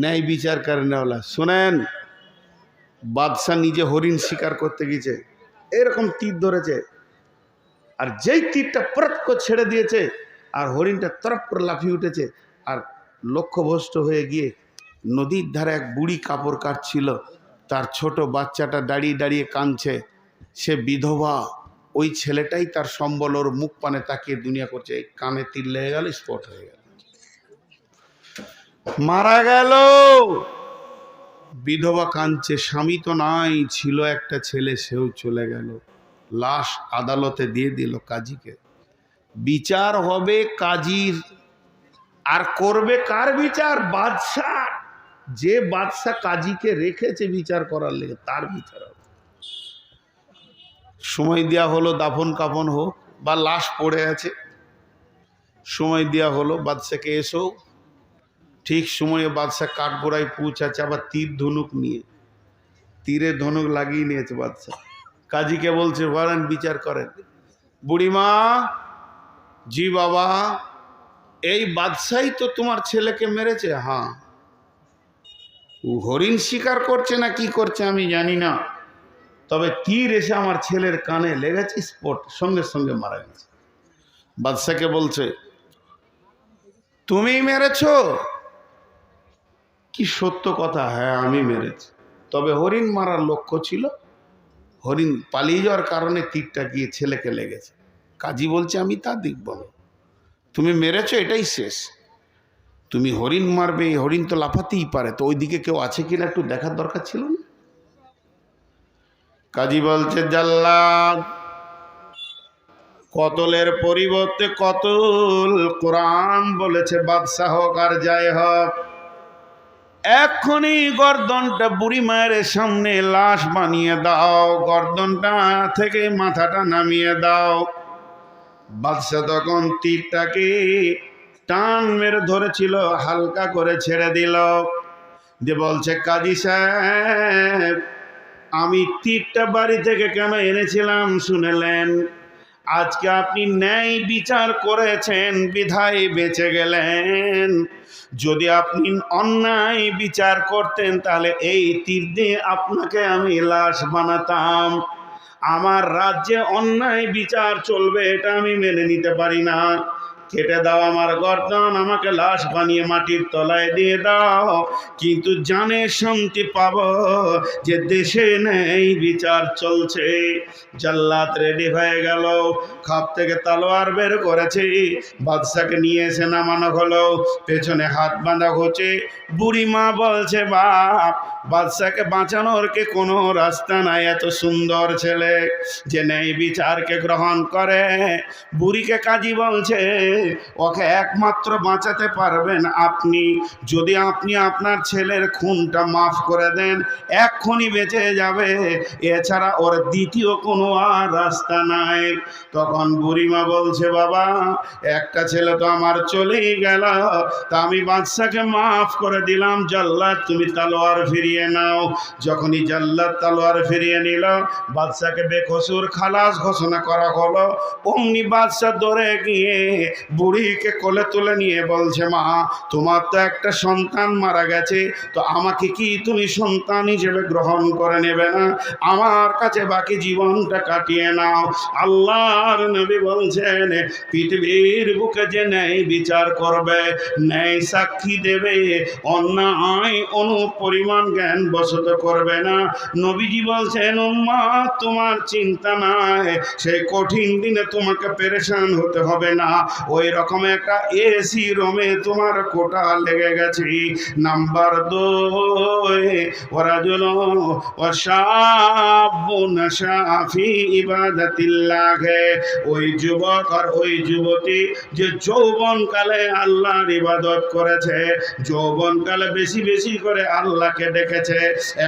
ন্যায় বিচার কারণেওয়ালা। শোনেন, বাদশাহ নিজে হরিণ শিকার করতে গিয়েছে। এরকম তীর ধরেছে। আর যেই তীরটা পরত করে ছেড়ে দিয়েছে, আর হরিণটা তরফ করে লাফিয়ে উঠেছে, আর লক্ষ্যভ্রষ্ট হয়ে গিয়ে নদীর ধারে এক বুড়ি কাপড় কাটছিল। তার ছোট বাচ্চাটা দাঁড়িয়ে দাঁড়িয়ে কাঁদছে। সে বিধবা, ওই ছেলেটাই তার সম্বল ওর মুখ পানে তাকিয়ে দুনিয়া করছে। কানে তীর লেগে গেল, স্পট হয়ে গেল। মারা গেল। বিধবা কাঁদছে, স্বামী তো নাই, ছিল একটা ছেলে, সেও চলে গেল। লাশ আদালতে দিয়ে দিল কাজীকে। বিচার হবে কাজীর, আর করবে কার বিচার? বাদশাহ। যে বাদশাহ কাজীকে রেখেছে বিচার করার লেগে, তার বিচার হবে। সময় দেওয়া হলো, দাফন কাফন হোক, বা লাশ পড়ে আছে। সময় দেওয়া হলো বাদশাকে এসো। ঠিক সময়ে বাদশাহ কাঠগোড়ায় পৌঁছাচ্ছে, আবার তীর ধনুক নিয়ে। তীরে ধনুক লাগিয়ে নিয়েছে বাদশাহ। কাজীকে বলছে বলেন বিচার করেন। বুড়িমা, জি বাবা, এই বাদশাই তো তোমার ছেলেকে মেরেছে। হ্যাঁ। হরিণ শিকার করছে না কি করছে আমি জানি না। তবে তীর এসে আমার ছেলের কানে লেগেছে, স্পট, সঙ্গে সঙ্গে মারা গেছে। বাদশাকে বলছে, তুমি মেরেছো? কি সত্য কথা? হ্যাঁ আমি মেরেছি। তবে হরিণ মারার লক্ষ্য ছিল, হরিণ পালিয়ে যাওয়ার কারণে তীরটা গিয়ে ছেলেকে লেগেছে। কাজী বলছে, আমি তা দেখব না। তুমি মেরেছো, এটাই শেষ। তুমি হরিণ মারবে হরিণ তো লাফাতেই পারে। তো ওইদিকে কেউ আছে কিনা একটু দেখার দরকার ছিল না? কাজী বলছে, জাল্লাদ, কতলের পরিবর্তে কতল? কোরআন বলেছে, বাদশাহ হোক আর যাই হোক এক্ষুনি গর্দনটা বুড়ি মায়ের সামনে লাশ বানিয়ে দাও। গর্দনটা থেকে মাথাটা নামিয়ে দাও। বাদশাহ তখন তীরটাকে টান মেরে ধরেছিল, হালকা করে ছেড়ে দিল। যে বলছে, কাজী সাহেব, আমি তীরটা বাড়ি থেকে কেন এনেছিলাম শুনেলেন? আজকে আপনি ন্যায় বিচার করেছেন, বিধায় বেঁচে গেলেন। যদি আপনি অন্যায় বিচার করতেন, তাহলে এই তীর দিয়ে আপনাকে আমি লাশ বানাতাম। আমার রাজ্যে অন্যায় বিচার চলবে, এটা আমি মেনে নিতে পারি না। কেটে দাও আমার গর্দন আমাকে লাশ বানিয়ে মাটির তলায় দিয়ে দাও। কিন্তু জানে শান্তি পাব যে দেশে নেই বিচার চলছে। জাল্লাত রেডি হয়ে গেল। খাপ থেকে তালোয়ার বের করেছে। বাদশাকে নিয়ে এসে নামানো হলো। পেছনে হাত বাঁধা হচ্ছে বুড়ি মা বলছে, বাপ বাদশাকে বাঁচানোর কে কোনো রাস্তা নাই, এত সুন্দর ছেলে যে নেই বিচারকে গ্রহণ করে। বুড়িকে কাজী বলছে, ওকে একমাত্র বাঁচাতে পারবেন আপনি। যদি আপনি আপনার ছেলের খুনটা মাফ করে দেন, এক্ষুনি বেঁচে যাবে। এছাড়া ওর দ্বিতীয় কোনো আর রাস্তা নাই। তখন বুড়িমা বলছে, বাবা, একটা ছেলে তো আমার চলেই গেল। তা আমি বাদশাকে মাফ করে দিলাম, জাল্লাদ, তুমি তালোয়ার ফিরিয়ে নাও। যখনই জাল্লাদ তালোয়ার ফিরিয়ে নিল, বাদশাকে বেকসুর খালাস ঘোষণা করা হলো। অমনি বাদশাহ ধরে গিয়ে বুড়িকে কোলে তুলে নিয়ে বলছে, মা, তোমার তো একটা সন্তান মারা গেছে, তো আমাকে কি তুমি সন্তান হিসেবে গ্রহণ করে নেবে না? আমার কাছে বাকি জীবনটা কাটিয়ে নাও। আল্লাহর নবী বলছেন, পৃথিবীর বুকে যে ন্যায় বিচার করবে, ন্যায় সাক্ষী দেবে, অন্যায় অনু পরিমাণ জ্ঞান বসত করবে না। নবীজি বলছেন, উম্মা, তোমার চিন্তা নাই। সেই কঠিন দিনে তোমাকে পেরেশান হতে হবে না। ওই রকম একটা এসি রোমে তোমার কোটা লেগে গেছে। নাম্বার দুই ওরা জল ওই যুবক আর ওই যুবতী যে যৌবনকালে আল্লাহর ইবাদত করেছে, যৌবনকালে বেশি বেশি করে আল্লাহকে রেখেছে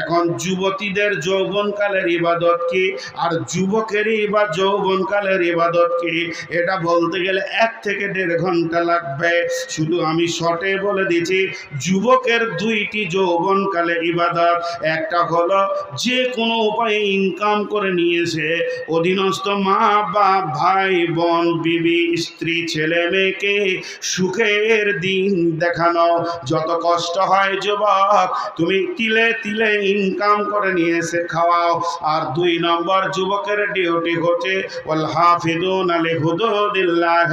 এখন যুবতীদের যৌবনকালের ইবাদত কি? আর যুবকেরই বা যৌবনকালের ইবাদত কি? এটা বলতে গেলে এক থেকে দেড় ঘণ্টা লাগবে। শুধু আমি শর্টে বলে দিচ্ছি, যুবকের দুইটি যৌবনকালে ইবাদত। একটা হলো, যে কোনো উপায়ে ইনকাম করে নিয়েছে, অধীনস্থ মা বা ভাই, বোন, বিবি, স্ত্রী, ছেলে, মেয়েকে সুখের দিন দেখানো। যত কষ্ট হয় যুবক, তুমি তিলে তিলে ইনকাম করে নিয়ে এসে খাওয়াও। আর দুই নম্বর যুবকের ডিউটি হচ্ছে ওয়াল হাফিদুন আলী হুদুদিল্লাহ।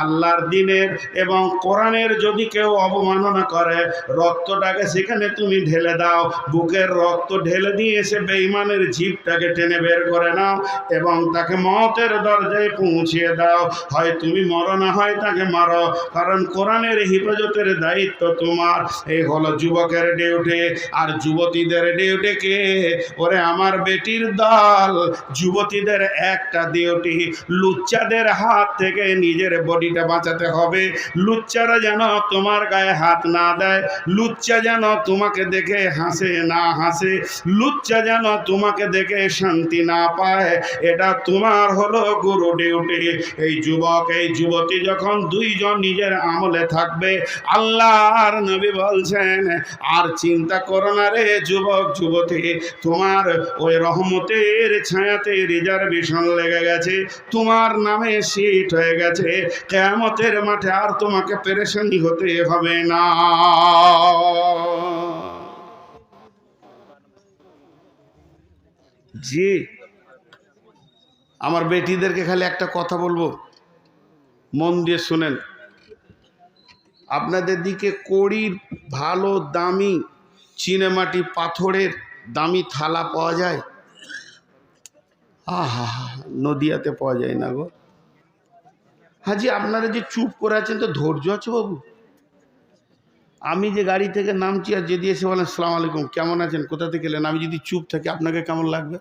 আল্লাহর দিনের এবং কোরআনের যদি কেউ অবমাননা করে, রক্তটাকে সেখানে তুমি ঢেলে দাও। বুকের রক্ত ঢেলে দিয়ে এসে বেইমানের জিভটাকে টেনে বের করে নাও এবং তাকে মতের দরজায় পৌঁছিয়ে দাও। হয় তুমি মরো না হয় তাকে মারো, কারণ কোরআনের হিফাজতের দায়িত্ব তোমার। এই হলো যুবকের ডিউটি। আর যুবতীদের ডিউটি কে ওরে আমার বেটির দল, যুবতীদের একটা ডিউটি, লুচ্চাদের হাত থেকে নিজের বডিটা বাঁচাতে হবে। লুচ্চারা যেন তোমার গায়ে হাত না দেয়, লুচ্চা যেন তোমাকে দেখে হাসে না হাসে, লুচ্চা যেন তোমাকে দেখে শান্তি না পায়, এটা তোমার হলো গুরু ডিউটি। এই যুবক, এই যুবতী যখন দুইজন নিজের আমলে থাকবে, আল্লাহর নবী বলছেন, আর চিন্তা করো না যুবক, যুবতী, তোমার ওই রহমতের ছায়াতে রিজার্ভেশন লেগে গেছে, তোমার নামে সিট হয়ে গেছে, কেয়ামতের মাঠে আর তোমাকে পেরেশানি হতে হবে না। জি, আমার বেটিদেরকে খালি একটা কথা বলব, মন দিয়ে শুনেন। আপনাদের দিকে কড়ির ভালো দামি চিনেমাটি পাথরের দামি থালা পাওয়া যায়? আহা নদিয়াতে পাওয়া যায় না গো। হাজি, আপনারা যে চুপ করে আছেন, তো ধৈর্য আছে বাবু। আমি যে গাড়ি থেকে নামছি আর যদি এসে বলেন, সালাম আলাইকুম, কেমন আছেন? কোথা থেকে এলেন? আমি যদি চুপ থাকি, আপনাকে কেমন লাগবে?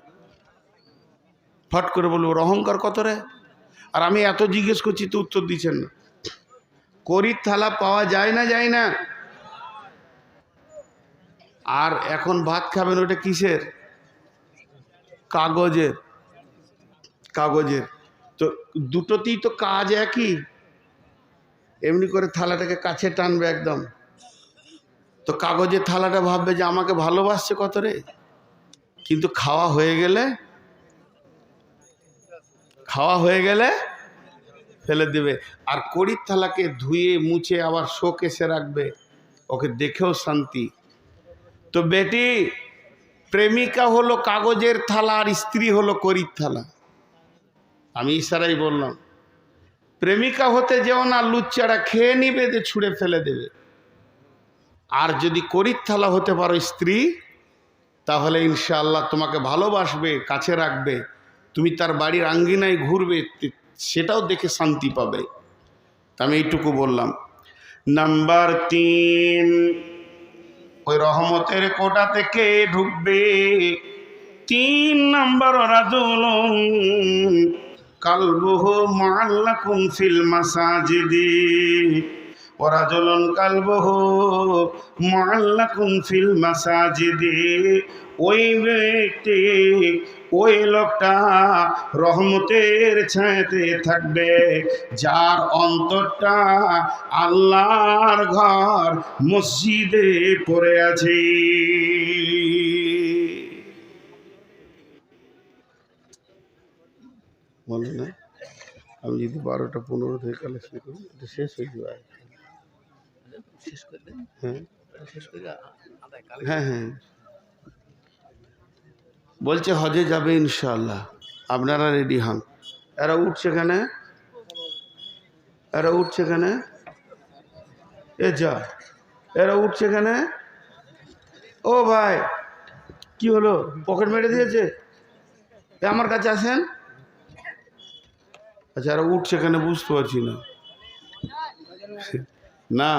ফট করে বলব অহংকার কত রে? আর আমি এত জিজ্ঞেস করছি, তো উত্তর দিচ্ছেন না। করির থালা পাওয়া যায় না যায় না। আর এখন ভাত খাবেন ওটা কিসের? কাগজের। কাগজের। তো দুটোতেই তো কাজ একই। এমনি করে থালাটাকে কাছে টানবে একদম। তো কাগজের থালাটা ভাববে যে আমাকে ভালোবাসছে কত রে? কিন্তু খাওয়া হয়ে গেলে, খাওয়া হয়ে গেলে ফেলে দেবে। আর কড়ির থালাকে ধুয়ে, মুছে আবার শোকেসে রাখবে। ওকে দেখেও শান্তি। তো বেটি, প্রেমিকা হলো কাগজের থালা আর স্ত্রী হলো করির থালা। আমি ইশারাই বললাম, প্রেমিকা হতে যেও না, লুচ্চারা খেয়ে নিবে যে ছুঁড়ে ফেলে দেবে। আর যদি করির থালা হতে পারো স্ত্রী, তাহলে ইনশাআল্লাহ তোমাকে ভালোবাসবে, কাছে রাখবে, তুমি তার বাড়ির আঙ্গিনায় ঘুরবে সেটাও দেখে শান্তি পাবে। তা আমি এইটুকু বললাম। নাম্বার তিন ওই রহমতের কোটা থেকে ঢুকবে? তিন নাম্বার রাজুল। কালবহ মাল্লাকুম ফিল মাসাজিদি। ওরাজলন কালবহ মাল্লাকুম ফিল মাসাজিদি। ওই ব্যক্তি, ওই লোকটা রহমতের ছায়াতে থাকবে, যার অন্তরটা আল্লাহর ঘর মসজিদে পড়ে আছে। বলে না, আমি যদি বারোটা পনেরো থেকে কালেকশন করি, এটা শেষ হয়ে যাবে। শেষ হ্যাঁ। শেষ করে কালে হ্যাঁ হ্যাঁ। বলছে হজে যাবে ইনশাল্লাহ আপনারা রেডি হন এরা উঠছে কেন এরা উঠছে কেন এ যা। এরা উঠছে কেন ও ভাই কি হলো? পকেট মেরে দিয়েছে? এ আমার কাছে আসেন। আচ্ছা এরা উঠছে কেন বুঝতে পারছি না। না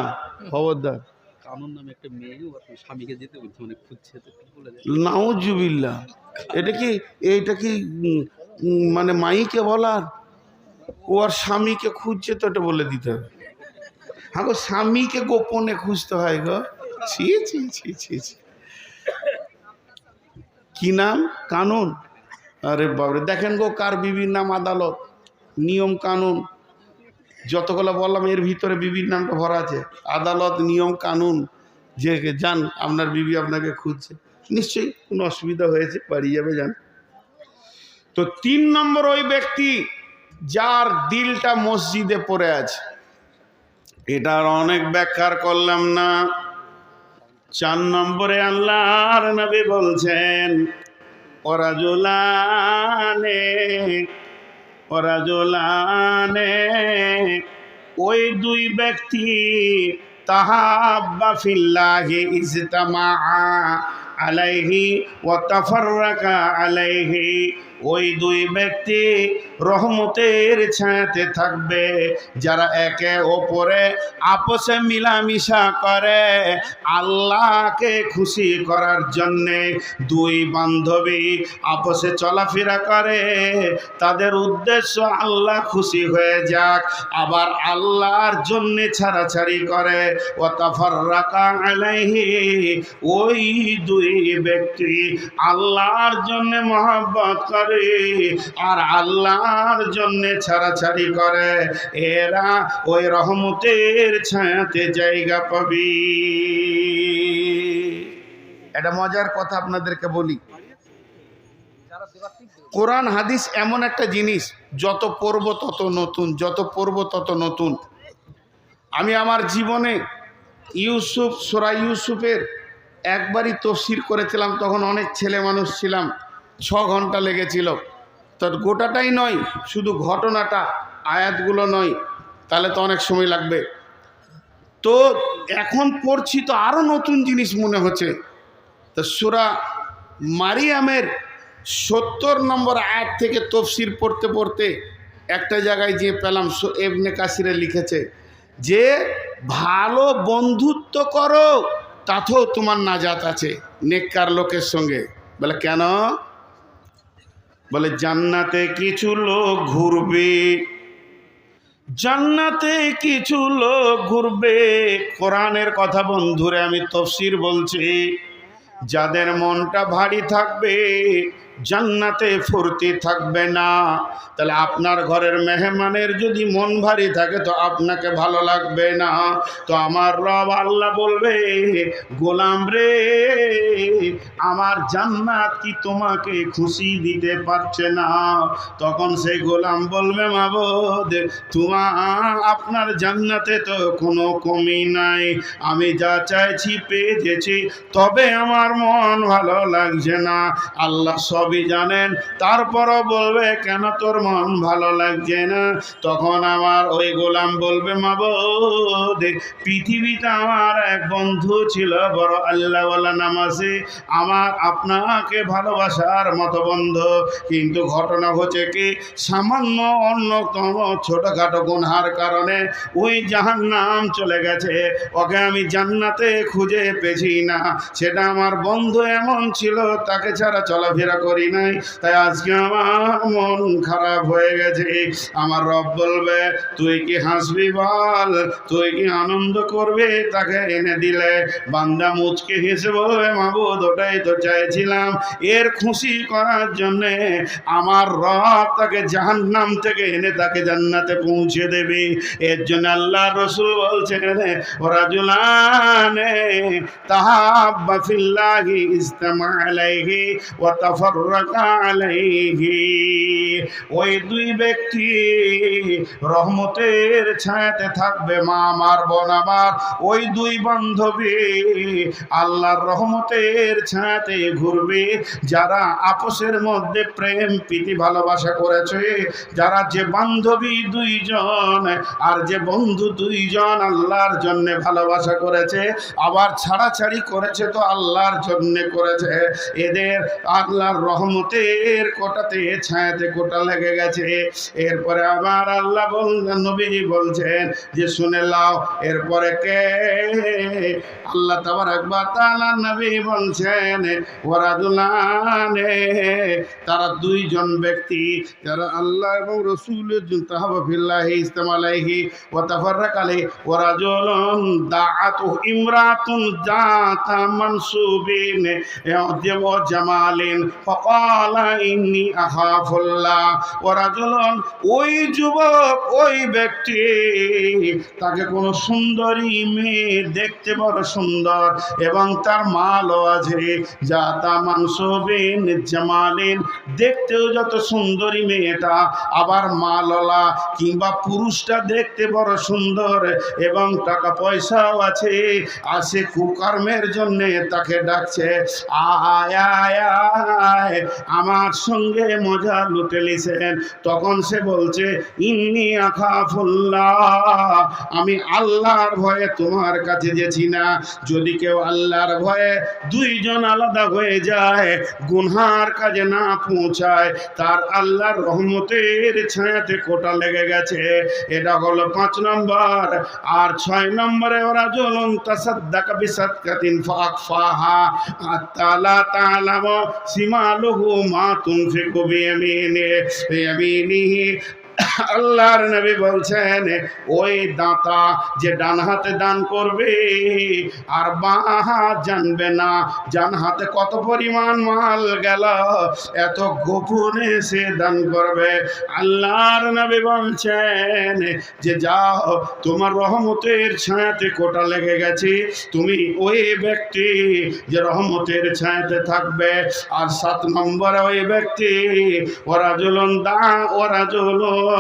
খবরদার। কানুন নামে একটা মেয়ে স্বামীকে যেতে বলছে মানে খুঁজছে নাউজুবিল্লা এটা কি এইটা কি মানে মাইকে বলার? ও আর স্বামীকে খুঁজছে তো এটা বলে দিতে হবে। হ্যাঁ গো স্বামীকে গোপনে খুঁজতে হয় গো। ছি ছি ছি ছি ছি। কি নাম? কানুন? আরে বাবরে দেখেন গো কার বিবির নাম আদালত। নিয়ম কানুন। যতগুলো বললাম, এর ভিতরে বিবির নামটা ভরা আছে। আদালত, নিয়ম, কানুন, যে যান, আপনার বিবি আপনাকে খুঁজছে। নিশ্চয়ই কোনো অসুবিধা হয়েছে বাড়ি যাবে যান তো তিন নম্বর ওই ব্যক্তি যার দিলটা মসজিদে পড়ে আছে। এটার অনেক ব্যাখ্যার করলাম না। চার নম্বরে আল্লাহর নবী বলছেন ওরাজুলানে ওরাজুলানে ওই দুই ব্যক্তি তাহাব্বা ইজতামা আলাইহি ওয়া তাফাররাকা আলাইহি ওই দুই ব্যক্তি রহমতের ছায়াতে থাকবে। যারা একে ওপরে আপসে মিলামিশা করে, আল্লাহকে খুশি করার জন্যে দুই বান্ধবী আপসে চলাফেরা করে। তাদের উদ্দেশ্য আল্লাহ খুশি হয়ে যাক, আবার আল্লাহর জন্যে ছাড়াছাড়ি করে। ও ওই দুই ব্যক্তি আল্লাহর জন্যে মহব্বত করে। আর আল্লাহর জন্যে ছাড়াছাড়ি করে। এরা ওই রহমতের ছায়াতে জায়গা পাবি। এটা মজার কথা আপনাদেরকে বলি। কোরআন, হাদিস এমন একটা জিনিস, যত পড়ব তত নতুন, যত পড়ব তত নতুন। আমি আমার জীবনে ইউসুফ, সোরা ইউসুফের একবারই তফসির করেছিলাম, তখন অনেক ছেলে মানুষ ছিলাম। ছ ঘণ্টা লেগেছিল। তো গোটাটাই নয়, শুধু ঘটনাটা, আয়াতগুলো নয়। তাহলে তো অনেক সময় লাগবে। তো এখন পড়ছি তো আরও নতুন জিনিস মনে হচ্ছে। তো সুরা মারিয়ামের সত্তর নম্বর আয়াত থেকে তফসির পড়তে পড়তে একটা জায়গায় যে পেলাম এবনে কাসিরে লিখেছে, যে ভালো বন্ধুত্ব করো, তাতেও তোমার নাজাত আছে নেককার লোকের সঙ্গে। বলে, কেন? বলে, জান্নাতে কিছু লোক ঘুরবে, জান্নাতে কিছু লোক ঘুরবে। কোরআনের কথা বন্ধুরে, আমি তফসির বলছি, যাদের মনটা ভারী থাকবে জান্নাতে ফুর্তি থাকবে না। তাহলে আপনার ঘরের মেহমানের যদি মন ভারী থাকে তো আপনাকে ভালো লাগবে না। তো আমার রব আল্লাহ বলবে, গোলাম রে, আমার জান্নাত কি তোমাকে খুশি দিতে পারছে না? তখন সেই গোলাম বলবে, মাবদ, তোমার, আপনার জান্নাতে তো কোনো কমি নাই। আমি যা চাইছি পেয়ে গেছি, তবে আমার মন ভালো লাগছে না। আল্লাহ সবই জানেন। তারপরও বলবে, কেন তোর মন ভালো লাগছে না? তখন আমার ওই গোলাম বলবে মাবদ পৃথিবীতে আমার এক বন্ধু ছিল বড় আল্লাহওয়ালা নামাজি। আমার আপনাকে ভালোবাসার মতো বন্ধু। কিন্তু ঘটনা হচ্ছে কি, সামান্য অন্যতম ছোটখাটো গুনহার কারণে ওই জাহান নাম চলে গেছে। ওকে আমি জান্নাতে খুঁজে পেছি না। সেটা আমার বন্ধু এমন ছিল, তাকে ছাড়া চলাফেরা করি নাই, তাই আজকে আমার মন খারাপ হয়ে গেছে। আমার রব বলবে, তুই কি হাসবি বল? তুই কি আনন্দ করবে? তাকে এনে দিলে, বান্দা মুচকে হেসে বলবে, মাবুদ, ওটাই তো চাইছিলাম। এর খুশি করার জন্যে আমার রব তাকে জাহান্নাম থেকে এনে তাকে জান্নাতে পৌঁছে দেবে। এর জন্য আল্লাহ রসুল বলছেন, ওরা জুলানে তাহাব্বা ফিল্লাহি ইজতামা আলাইহি ওয়া আলাইহি ওই দুই ব্যক্তি রহমতের ছায়াতে থাকবে, মা আমার বোন আমার। ওই দুই বান্ধবী আল্লাহর রহমতের ছায়াতে ঘুরবে। যারা আপসের মধ্যে প্রেম, প্রীতি, ভালোবাসা করেছে, যারা যে বান্ধবী দুইজন আর যে বন্ধু দুইজন আল্লাহর জন্য ভালোবাসা করেছে, আবার ছাড়াছাড়ি করেছে তো আল্লাহর জন্য করেছে। এদের আল্লাহর রহমতের কোটাতে ছায়াতে কোটা লেগে গেছে। এরপরে আবার আল্লাহ বলছেন নবীজি বলছেন যে, শুনে লাও এরপরে কে? আল্লাহ তাবার একবার তালা নবী বলছেন ওরা দুলানে তারা দুইজন ব্যক্তি যারা আল্লাহ এবং রসুলের তাহবিল্লাহি ইস্তেমালাইহি ও তাফাররাক ওরা জলন দাআতু ইমরাতুন জাতা মানসুবিন জামালিন ওরা ওই যুবক, ওই ব্যক্তি, তাকে কোনো সুন্দরী মেয়ে দেখতে বড় সুন্দর এবং তার মালও আছে, যা তা মাংসবিন জামালিন। দেখতেও যত সুন্দরী মেয়েটা, আবার মাললা কিংবা পুরুষটা দেখতে বড় সুন্দর এবং টাকা পয়সাও আছে, আর সে কুকর্মের জন্যে তাকে ডাকছে আয় আয়। আমার সঙ্গে মজা লুটে লিছেন তখন সে বলছে, ইন্নি আখাফুল্লাহ, আমি আল্লাহর ভয়ে তোমার কাছে যেছি না। যদি কেউ আল্লাহর ভয়ে দুইজন আলাদা হয়ে যায়, গুনহার কাজে না পৌঁছায়, তার আল্লাহর রহমতের ছায়াতে কোটা লেগে গেছে। এটা হলো পাঁচ নম্বর। আর ছয় নম্বরে, ওরা জলন তাসাদ্দাক বিসাদকাতিন ফাকফাহা আতালা তালাম له ما تنفق بيمينه بيمينه আল্লাহর নবী বলছেন, ওই দাতা যে ডান হাতে দান করবে, আর বাঁ হাত জানবে না। ডান হাতে কত পরিমাণ মাল গেল, এত গোপনে সে দান করবে। আল্লাহর নবী বলছেন, যে যাও, তোমার রহমতের ছায়াতে কোটা লেগে গেছে। তুমি ওই ব্যক্তি যে রহমতের ছায়াতে থাকবে, আর সাত নম্বরে ওই ব্যক্তি ওরা জ্বলন দা ওরা জ্বলন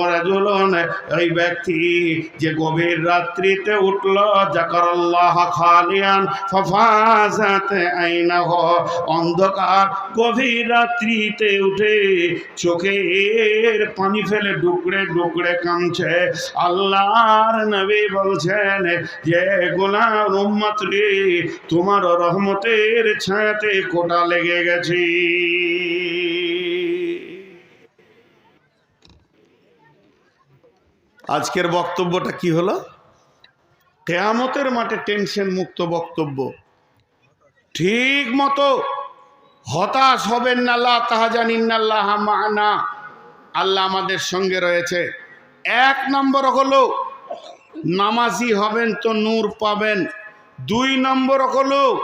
ওরা জ্বলন ওই ব্যক্তি যে গভীর রাত্রিতে উঠল জাকর আল্লাহ খালিয়ান, ফফাজাত আইনাহ, অন্ধকার গভীর রাত্রিতে উঠে চোখের পানি ফেলে ডুকরে ডুকরে কামছে আল্লাহর নবী বলছেন, যে গোলাম উম্মত রে, তোমার রহমতের ছায়াতে কোটা লেগে গেছে। আজকের বক্তব্যটা কি হলো? কেয়ামতের মাঠে টেনশন মুক্ত বক্তব্য। ঠিক মতো হতাশ হবেন না আল্লাহ তাহাজানিন্নাল্লাহ মানা। আল্লাহ আমাদের সঙ্গে রয়েছে। এক নম্বর হলো, নামাজি হবেন তো নূর পাবেন। দুই নম্বর হলো,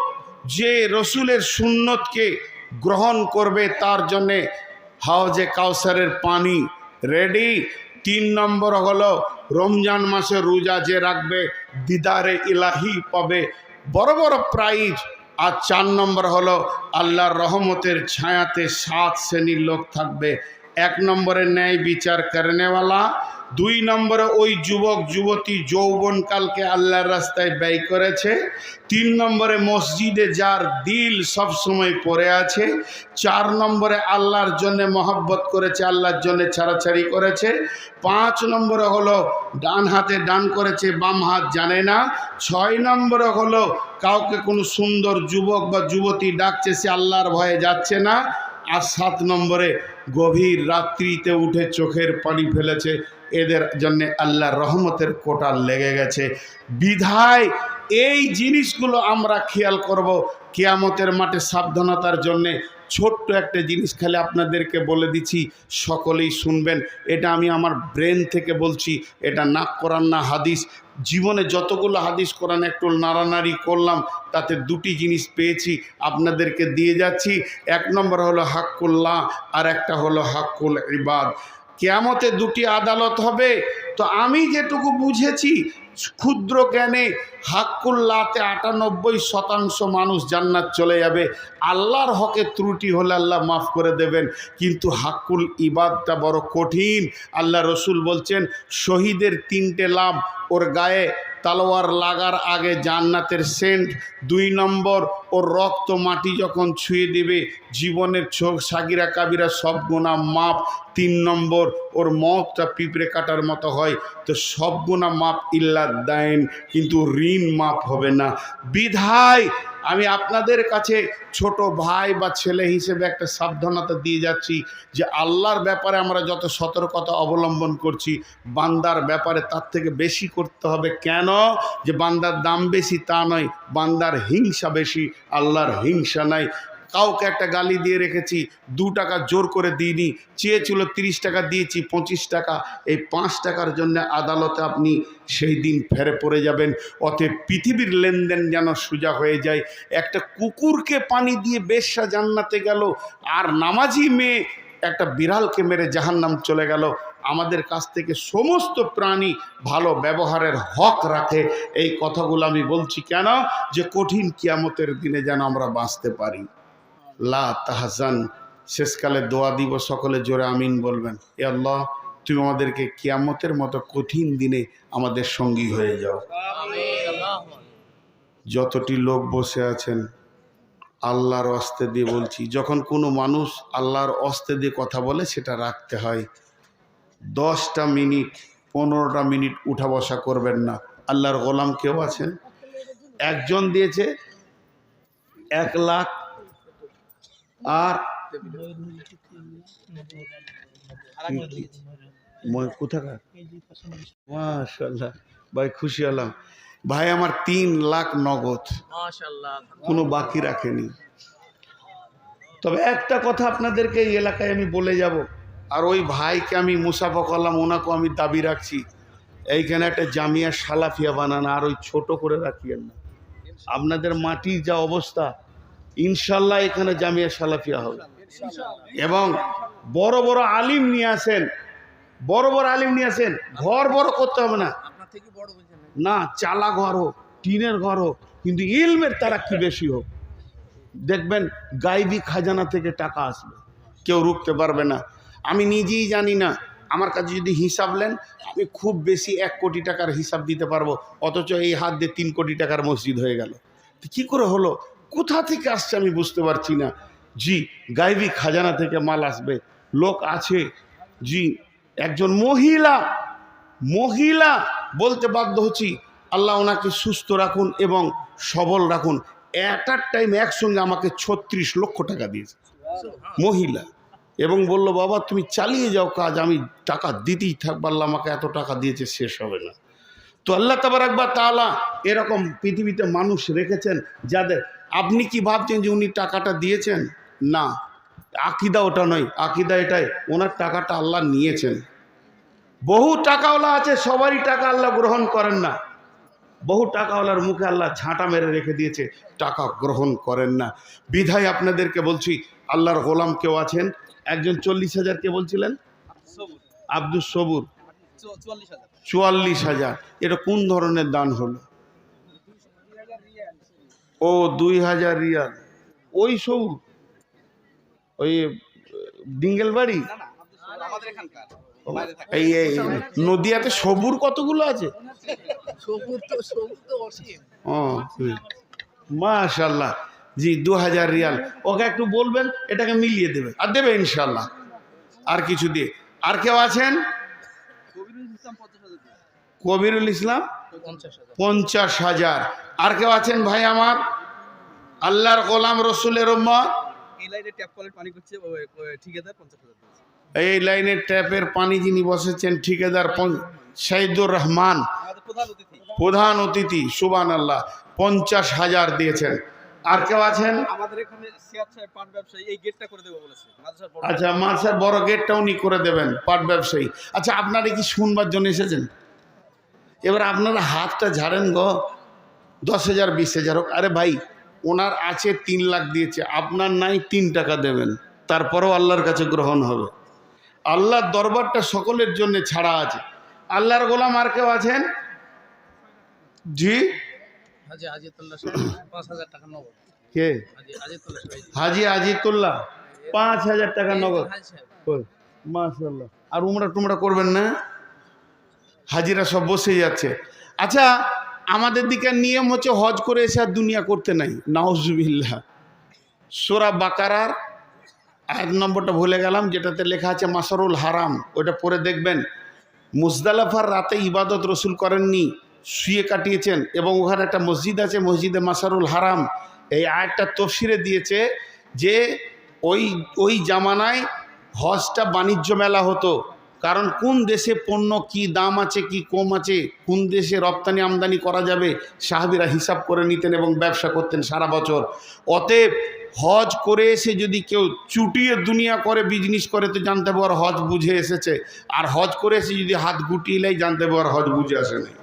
যে রসুলের সুন্নতকে গ্রহণ করবে তার জন্যে হাওজে কাউসারের পানি রেডি। তিন নম্বর হলো, রমজান মাসে রোজা যে রাখবে, দিদারে ইলাহি পাবে। বড় বড় প্রাইজ। আর চার নম্বর হলো, আল্লাহর রহমতের ছায়াতে সাত শ্রেণির লোক থাকবে। এক নম্বরে ন্যায় বিচার করেনেওয়ালা দুই নম্বরে ওই যুবক, যুবতী যৌবনকালকে আল্লাহর রাস্তায় ব্যয় করেছে। তিন নম্বরে মসজিদে যার দিল সব সময় পড়ে আছে। চার নম্বরে আল্লাহর জন্য মহব্বত করেছে, আল্লাহর জন্য ছাড়াছাড়ি করেছে। পাঁচ নম্বরে হলো ডান হাতে ডান করেছে, বাম হাত জানে না। ছয় নম্বরে হলো কাউকে কোনো সুন্দর যুবক বা যুবতী ডাকছে, সে আল্লাহর ভয়ে যাচ্ছে না। আর সাত নম্বরে গভীর রাত্রিতে উঠে চোখের পানি ফেলেছে। এদের জন্য আল্লাহ রহমতের কোটা লেগে গেছে। বিধায় এই জিনিসগুলো আমরা খেয়াল করব কেয়ামতের মাঠে সাবধানতার জন্যে। ছোট্ট একটা জিনিস খালি আপনাদেরকে বলে দিচ্ছি, সকলেই শুনবেন। এটা আমি আমার ব্রেন থেকে বলছি, এটা নাক করান না হাদিস। জীবনে যতগুলো হাদিস কোরআন একটু নাড়ানাড়ি করলাম, তাতে দুটি জিনিস পেয়েছি, আপনাদেরকে দিয়ে যাচ্ছি। এক নম্বর হলো হাক্কুল্লাহ, আর একটা হলো হাক্কুল ইবাদ। কেয়ামতে দুটি আদালত হবে। তো আমি যেটুকু বুঝেছি, ক্ষুদ্র জ্ঞানে হাক্কুল্লাতে আটানব্বই শতাংশ মানুষ জান্নাত চলে যাবে। আল্লাহর হকে ত্রুটি হলে আল্লাহ মাফ করে দেবেন, কিন্তু হাক্কুল ইবাদটা বড় কঠিন। আল্লাহ রসুল বলছেন, শহীদের তিনটে লাভ ওর গায়ে তালোয়ার লাগার আগে জান্নাতের সেন্ট, দুই নম্বর, ও রক্ত মাটি যখন ছুঁয়ে দেবে, জীবনের চোখ সাগিরা কাবিরা সব গোনা মাপ তিন নম্বর, ওর মতটা পিঁপড়ে কাটার মতো হয়, তো সব গোনা মাপ ইল্লা দেন কিন্তু ঋণ মাপ হবে না। বিধায় আমি আপনাদের কাছে ছোট ভাই বা ছেলে হিসেবে একটা সাবধানতা দিয়ে যাচ্ছি যে আল্লাহর ব্যাপারে আমরা যত সতর্কতা অবলম্বন করছি, বান্দার ব্যাপারে তার থেকে বেশি করতে হবে। কেন? যে বান্দার দাম বেশি তা নয়, বান্দার হিংসা বেশি, আল্লাহর হিংসা নাই। কাউকে একটা গালি দিয়ে রেখেছি, দু টাকা জোর করে দিইনি, চেয়েছিল তিরিশ টাকা দিয়েছি, পঁচিশ টাকা। এই পাঁচ টাকার জন্য আদালতে আপনি সেই দিন ফেরে পড়ে যাবেন। অতএব পৃথিবীর লেনদেন যেন সোজা হয়ে যায়। একটা কুকুরকে পানি দিয়ে বেশ্যা জান্নাতে গেল, আর নামাজি মেয়ে একটা বিড়ালকে মেরে জাহান্নাম চলে গেল। আমাদের কাছ থেকে সমস্ত প্রাণী ভালো ব্যবহারের হক রাখে। এই কথাগুলো আমি বলছি কেন? যে কঠিন কিয়ামতের দিনে যেন আমরা বাঁচতে পারি। লা তাহাজান। শেষকালে দোয়া দিব, সকলে জোরে আমিন বলবেন। এ আল্লাহ, তুমি আমাদেরকে কিয়ামতের মতো কঠিন দিনে আমাদের সঙ্গী হয়ে যাও। যতটি লোক বসে আছেন, আল্লাহর অস্তে দিয়ে বলছি, যখন কোনো মানুষ আল্লাহর অস্তে দিয়ে কথা বলে, সেটা রাখতে হয়। দশটা মিনিট, পনেরোটা মিনিট উঠা বসা করবেন না। আল্লাহর গোলাম কেউ আছেন? একজন দিয়েছে, এক লাখ আর কোথাকার? মাশাল্লাহ ভাই খুশি হলাম। ভাই আমার তিন লাখ নগদ। কোনো বাকি রাখেনি। তবে একটা কথা আপনাদেরকে এই এলাকায় আমি বলে যাব। আর ওই ভাইকে আমি মুসাফা করলাম ওনাকেও আমি দাবি রাখছি। এইখানে একটা জামিয়া সালাফিয়া বানানো আর ওই ছোট করে রাখিয়েন না। আপনাদের মাটির যা অবস্থা ইনশাল্লাহ এখানে জামিয়া সালাফিয়া হবে। এবং বড় বড় আলিম নিয়ে আসেন। বড় বড় আলিম নিয়ে আসেন। ঘর বড় করতে হবে না। না চালা ঘর হোক টিনের ঘর হোক কিন্তু ইলমের তারা কি বেশি হোক। দেখবেন গাইবি খাজানা থেকে টাকা আসবে। কেউ রুখতে পারবে না। আমি নিজেই জানি না। আমার কাছে যদি হিসাব নেন আমি খুব বেশি এক কোটি টাকার হিসাব দিতে পারব। অথচ এই হাত দিয়ে তিন কোটি টাকার মসজিদ হয়ে গেল। তো কী করে হলো? কোথা থেকে আসছে আমি বুঝতে পারছি না। জি, গাইবি খাজানা থেকে মাল আসবে। লোক আছে। জি, একজন মহিলা মহিলা বলতে বাধ্য হচ্ছি, আল্লাহ ওনাকে সুস্থ রাখুন এবং সবল রাখুন। আ টাইম একসঙ্গে আমাকে ছত্রিশ লক্ষ টাকা দিয়েছে। মহিলা। এবং বলল, বাবা, তুমি চালিয়ে যাও কাজ, আমি টাকা দিতেই থাকব আল্লাহ আমাকে এত টাকা দিয়েছে, শেষ হবে না। তো আল্লাহ তাবার একবার তালা এরকম পৃথিবীতে মানুষ রেখেছেন, যাদের আপনি কি ভাবছেন যে উনি টাকাটা দিয়েছেন? না। আকিদা ওটা নয়। আকিদা এটাই ওনার টাকাটা আল্লাহ নিয়েছেন। বহু টাকাওয়ালা আছে সবারই টাকা আল্লাহ গ্রহণ করেন না। বহু টাকাওয়ালার মুখে আল্লাহ ঝাঁটা মেরে রেখে দিয়েছে টাকা গ্রহণ করেন না। বিধায় আপনাদেরকে বলছি আল্লাহর গোলাম কেউ আছেন? একজন চল্লিশ হাজার কে বলছিলেন? আব্দুল সবুর। চুয়াল্লিশ হাজার। এটা কোন ধরনের দান হলো? ও দুই হাজার রিয়াল। ওই সবুর ওই ডিঙ্গেল বাড়ি? না না আব্দুল সবুজ আমাদের এখানকার। বাইরে থাকে। এই এই নদিয়াতে সবুর কতগুলো আছে? মাশাল্লাহ জি দু হাজার রিয়াল। ওকে একটু বলবেন এটাকে মিলিয়ে দেবে আর দেবে ইনশাল্লাহ আর কিছু দিয়ে। আর কেউ আছেন? কবিরুল ইসলাম পঞ্চাশ হাজার। আর কেউ আছেন ভাই আমার? আল্লাহর গোলাম রসুলের উম্মত? এই লাইনে ট্যাপের পানি যিনি বসেছেন ঠিকাদার সাইদুর রহমান। প্রধান অতিথি। সুবান আল্লাহ পঞ্চাশ হাজার দিয়েছেন। আর কেউ আছেন? আচ্ছা মাছের বড় গেটটা উনি করে দেবেন পাট ব্যবসায়ী। আচ্ছা আপনারা কি শুনবার জন্য এসেছেন? এবার আপনারা হাতটা ঝাড়েন গো। দশ হাজার বিশ হাজার হোক। আরে ভাই ওনার আছে তিন লাখ দিয়েছে। আপনার নাই তিন টাকা দেবেন। তারপরেও আল্লাহর কাছে গ্রহণ হবে। আল্লাহর দরবারটা সকলের জন্য ছাড়া আছে। আল্লাহর গোলাম আর কেউ আছেন? জি? হাজি আজিতুল্লাহ পাঁচ হাজার টাকা নগদ। কে? হাজি আজিতুল্লাহ পাঁচ হাজার টাকা নগদ। সাহেব। আর উমরা টুমরা করবেন না? হাজিরা সব বসে যাচ্ছে। আচ্ছা আমাদের দিকে নিয়ম হচ্ছে হজ করে এসে আর দুনিয়া করতে নাই। নাউজুবিল্লাহ। সোরা বাকারার এক নম্বরটা ভুলে গেলাম, যেটাতে লেখা আছে মাসারুল হারাম। ওটা পরে দেখবেন। মুজদালাফার রাতে ইবাদত রসুল করেননি, শুয়ে কাটিয়েছেন এবং ওখানে একটা মসজিদ আছে, মসজিদে মাসারুল হারাম। এই আয়টা তফসিরে দিয়েছে যে ওই ওই জামানায় হজটা বাণিজ্য মেলা হতো। কারণ কোন দেশে পণ্য কি দাম আছে, কি কম আছে, কোন দেশে রপ্তানি আমদানি করা যাবে, সাহাবিরা হিসাব করে নিতেন এবং ব্যবসা করতেন সারা বছর। অতএব হজ করে এসে যদি কেউ চুটিয়ে দুনিয়া করে বিজনেস করে, তো জানতে পার হজ বুঝে এসেছে। আর হজ করে এসে যদি হাত গুটিয়ে নেয়, জানতে পার হজ বুঝে আসে নাই।